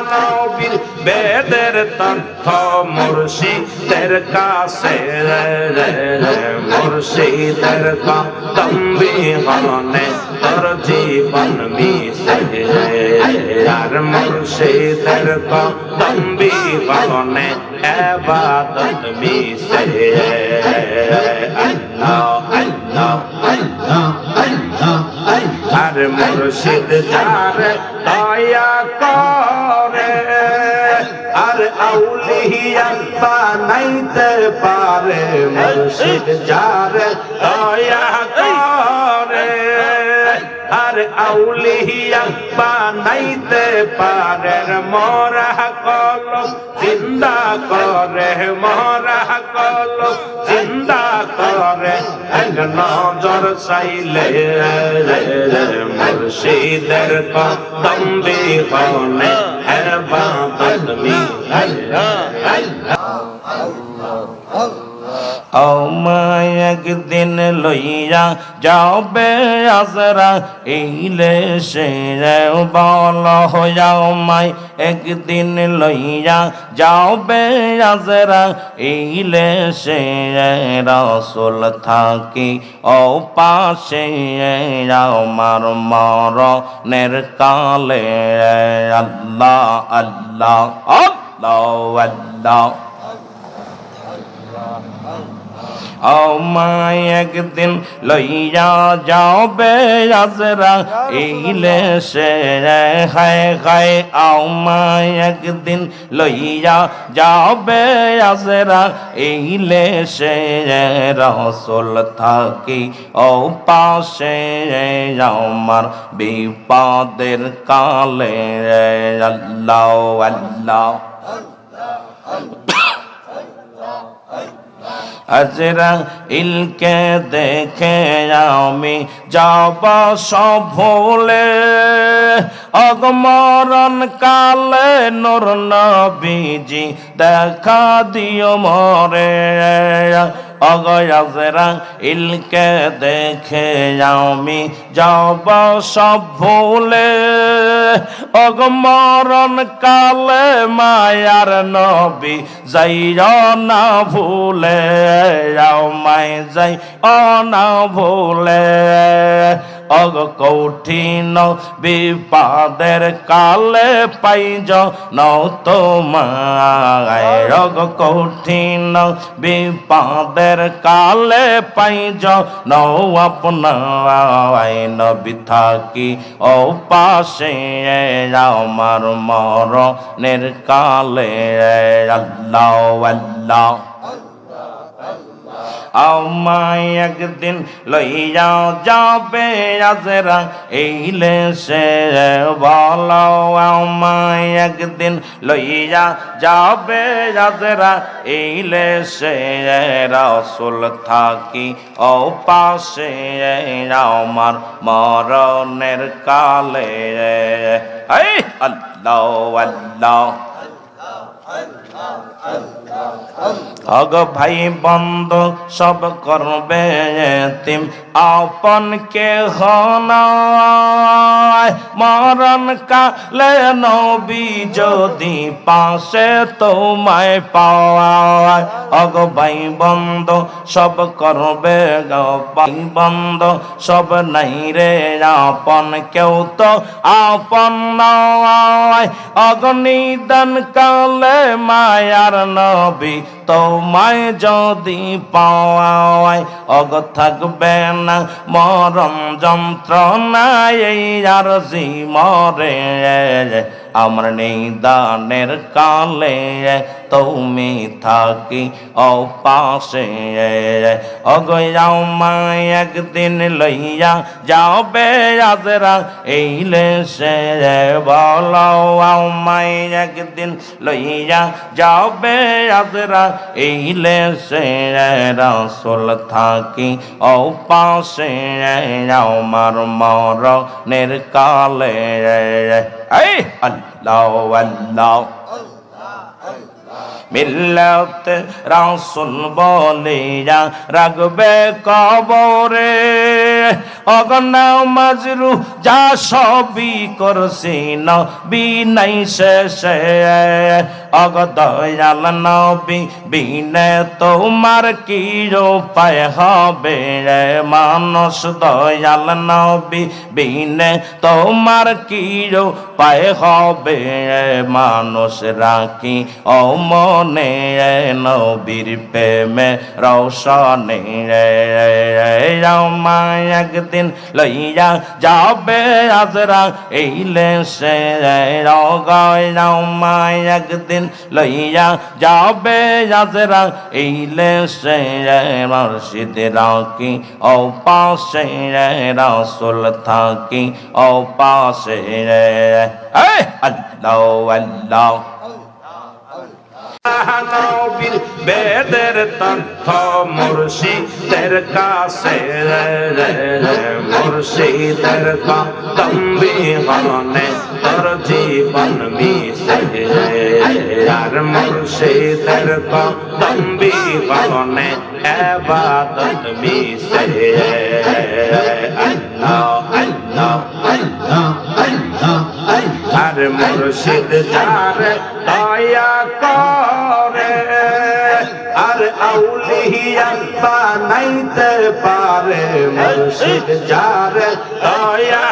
নবীর বেদের তথ্য মুর্শিদের কাছে। মুর্শিদের কদম বিহনে তোর জীবন মিশে। আর মুর্শিদের কদম বিহনে এবাদত মিশে। আল্লাহ আল্লাহ আর মুর্শিদ যার দয়া করে। আর আউলিয়া বানাইতে পারে মুর্শিদ যার দয়া করে। আর আউলিয়া বানাইতে পারে মোরা কল জিন্দা করে মোরা কল জিন্দা করে নজর চাইলে মুর্শিদের কদম বিহনে এবাদত মিলে আমায় একদিন লইয়া যাবে আজরা, এইলে সে বল হইয়াও মাই একদিন লইয়া যাবে আজরা, এইলে সে রসুল থাকি, ও পাশে আমার মরণের কালে, আল্লাহ আল্লাহ আল্লাহ আল্লাহ। আমায় একদিন লইয়া যাবে আজরা এইলে সে হায় হায় আমায় একদিন লইয়া যাবে আজরা এইলে সে রসুল থাকি ও পাশে আমার বিপদের কালে আল্লাহ আল্লাহ আজরা ইলকে দেখে আমি যাব সব ভুলে অগমরণ কালে নূর নবীজি দেখা দিও মরে। অগয়াজরা ইলকে দেখে আমি যাব সব ভুলে। অগমরণ কালে মায়ার নবী যাই না ভুলে যাও মাই যাই অনা ভুলে। অগ কঠিন বিপাদের কালে পাইজ নৌ তোমায়। অগ কঠিন বিপাদের কালে পাইজ নৌ আপনায়। নবী থাকি ও পাশে আমার মরণের কালে। আল্লাহ আল্লাহ। আমায় একদিন লইয়া যাবে আজরা এইলে সে বলো আমায় একদিন লইয়া যাবে আজরা এইলে সে রসুল থাকি ও পাশে আমার মরণের কালে এই আল্লাহ আল্লাহ অগ ভাই বন্ধ সব করবে তিম আপন কে হনায় মরণ কালে নবী যদি পাশে তোমায় পাওয়ায় অগ ভাই বন্ধ সব করবে ভাই বন্ধ সব নাই রে আপন কেউ তো আপন নয় অগ্নিদান কালে মায়ার নবী তোমায় যদি পাওয়ায় অগ থাকবে না মরম যন্ত্রণায় আর জি মরে। আমার নেই দানের কালে তুমি থাকি ও পাশে অগয়াও মায় একদিন লইয়া যাবে আজরা এইলে সে। বলো মায় একদিন লইয়া যাবে আজরা এইলে সে। রসুল থাকি ও পাশে আমার মরণের কালে এই! আল্লাহ আল্লাহ। মিল্লত রাসুল বলিয়া রাখবে কবরে। অগনা মাজরু যা সবই করছি, নবী নাই শেষে। অগ দয়াল নবী, বিনে তোমার কি উপায় হবে রে মানুষ? দয়াল নবী, বিনে তোমার কি উপায় হবে রে মানুষ? রাখি ও মনে নবীর প্রেমে রৌশনে রে রামায় একদিন লইয়া যাবে আজরা এইলে সে রগায় রামায় একদিন লইয়া যাবে আজরা এইলে সে মর্শিদ রাখি ও পাশে রাসুল থাকি, ও পাশে আল্লাহ আল্লাহ। নবীর বেদের তথ্য মুর্শিদের কাছে মুর্শিদের কদম্বি হনে তোর জীবন মিশে আর মুর্শিদের কদম্বি হনে এবাদত মিশে আল্লাহ আল্লাহ আর মুর্শিদ যার দয়া করে আর আউলিয়া বানাইতে পারে মুর্শিদ যার দয়া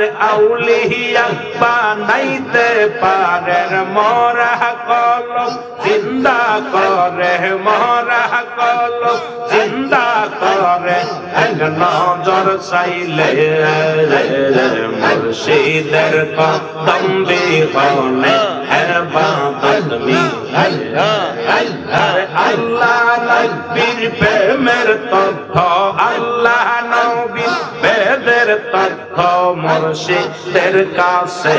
আর আউলিয়া বানাইতে পারে মরা কল জিন্দা করে মরা কল জিন্দা করে নজর চাইলে মুর্শিদের কদম বিহনে হেবাদত মি আল্লাহ নবীর প্রেমের তথ্য, আল্লাহ তথ্য মুর্শিদের কাছে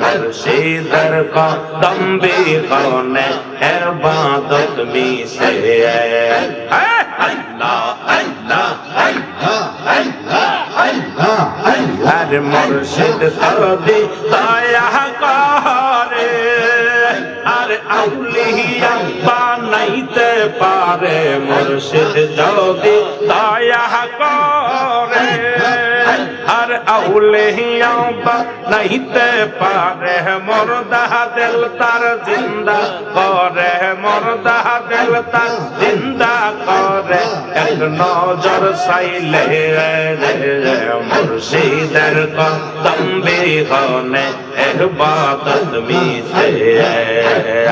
মুর্শিদের কদম বিহনে হেবাদত মিশে। আল্লাহ আল্লাহ আল্লাহ আল্লাহ আল্লাহ। আর মুর্শিদ তবে দয়া করে, আর আউলিয়া বানাইতে পারে মুর্শিদ যদি দয়া আর আউলিয়া বানাইতে পারে মরদা দিল তার জিন্দা করে মরদা দিল তার জিন্দা করে এক নজর সাইলে মুর্শিদের কদম বিহনে এহবাদত মিশে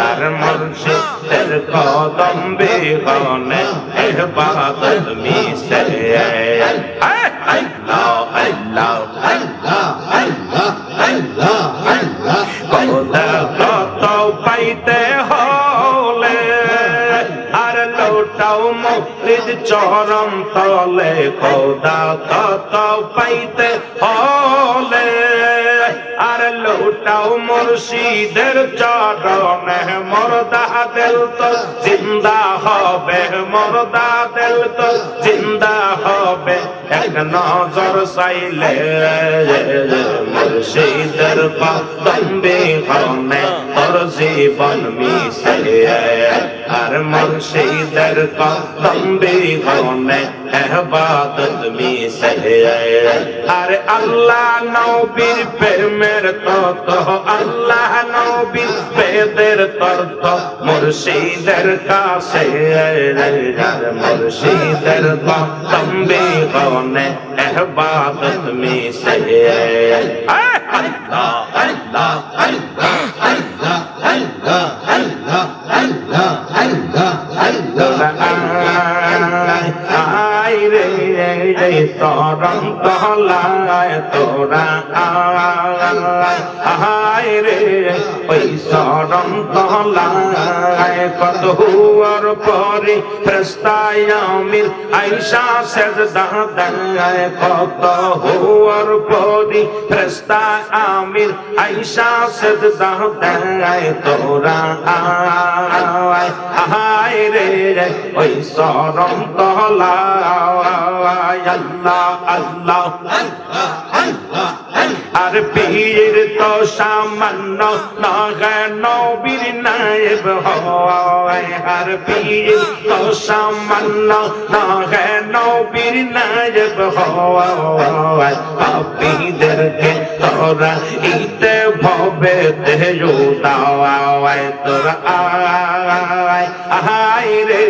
আর মুর্শিদের কদম বিহনে এহবাদত মিশে আল্লাহ আল্লাহ কোদা মুক্তির চরণ তলে খোদা কত পাইতে হলে। আর লোটাও মুর্শিদের চরণে, মরদা দেল তো জিন্দা হবে, মরদা দেল তো জিন্দা হবে। এক নজর চাইলে মুর্শিদের কদম বিহনে তোর জীবন মিশে আর মুর্শিদের কদম বিহনে এহবাদত মিশে আর আল্লাহ নবীর প্রেমের তত আল্লাহ নবীর বেদের তর্ক মুর্শিদের কাছে। মুর্শিদের কদম বিহনে এহবাদত মিশে আল্লাহ আল্লাহ আই রে রে তরম তলায় তোরা আই রে ওই সরম তলায় কত হুয়ার পরে ফ্রেস্তায় আমির আইসা সেজদা দায় কত হুয়ার পরে ফ্রেস্তায় আমির আইসা সেজদা দায় তোরা আয় আয় রে ওই সরম তলায় আল্লাহ আল্লাহ। আর পীর তো সামান্য নবীর নায়েব হয়। আর পীর তো সামান্য নবীর নায়েব হয়। পাপীদেরকে তোরা ইতে ভবে দেও দাওয়ায় তোরা আয় আয় রে,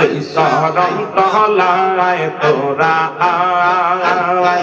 ওই সরম তহলায় তোরা আয়।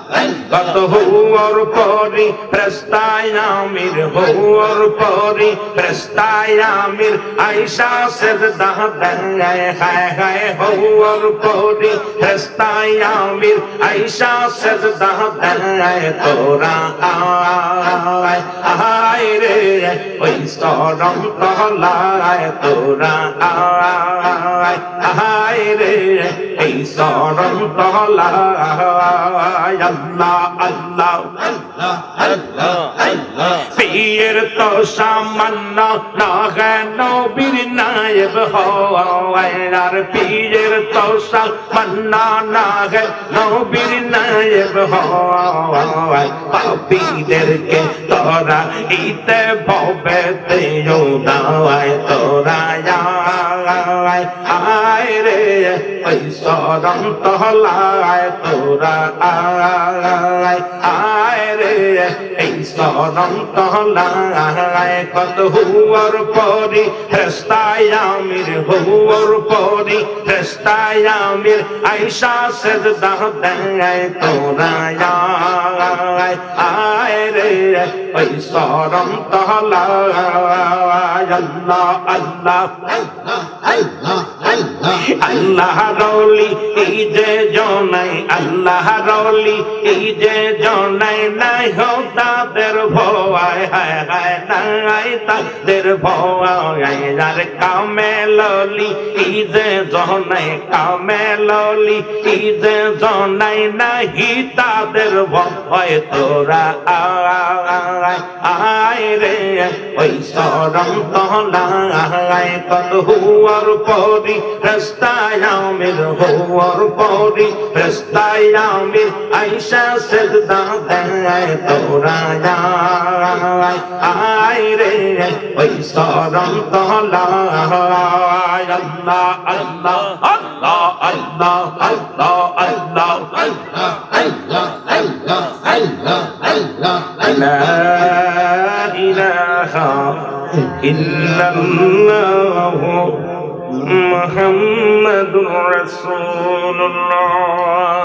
কত হুয়ার পরি ফ্রেস্তায় আমির হুয়ার পরি ফ্রেস্তায় আমির আইসা সেজদা দেয় হায় হায়, হুয়ার পরি ফ্রেস্তায় আমির আইসা সেজদা দেয় তোরা আয় আয় রে, ওই সরম তহলায় তোরা আয় আয় রে এই সরম তহলায় আল্লাহ আল্লাহ পীর তো সামান্য না নবীর নায়েব হয়, আর পীর তো সামান্য না নবীর নায়েব হয়। পাপীদেরকে তোরা ইতে ভবে দেও দাওয়ায়, তোরা সরম তহলায় তোরা আয় আয় রে, এই সরম তহলায় কত হুয়ার পরি হস্তায় আমির, হুয়ার পরি হস্তায় আমির আইসা সেজদা দেয় তোরা আয় আয় রে, ওই সরম তহলায় আল্লাহ আল্লাহ আল্লাহ। রৌলি এই যে জনাই আল্লাহ রৌলি এই যে জনাই, নাই হো তাদের ভয়, হায় হায়, নাই তাদের ভয় যার কামে ললি এই যে জনাই কামে ললি এই যে জনাই, নাহি তাদের ভয়, তোরা আয় রে, ওই সরম তহলায় কত হুয়ার পরি ফেস্তায় আমির হওয়ার পরি ফেস্তায় আমির আইসা সেজদা দেয় তোরা আয় রে ওই সরম তলা আল্লাহ আল্লাহ আল্লাহ আল্লাহ আল্লাহ আল্লাহ আল্লাহ আল্লাহ আল্লাহ আল্লাহ আল্লাহ আল্লাহ ইলাহা ইল্লাল্লাহ محمد رسول الله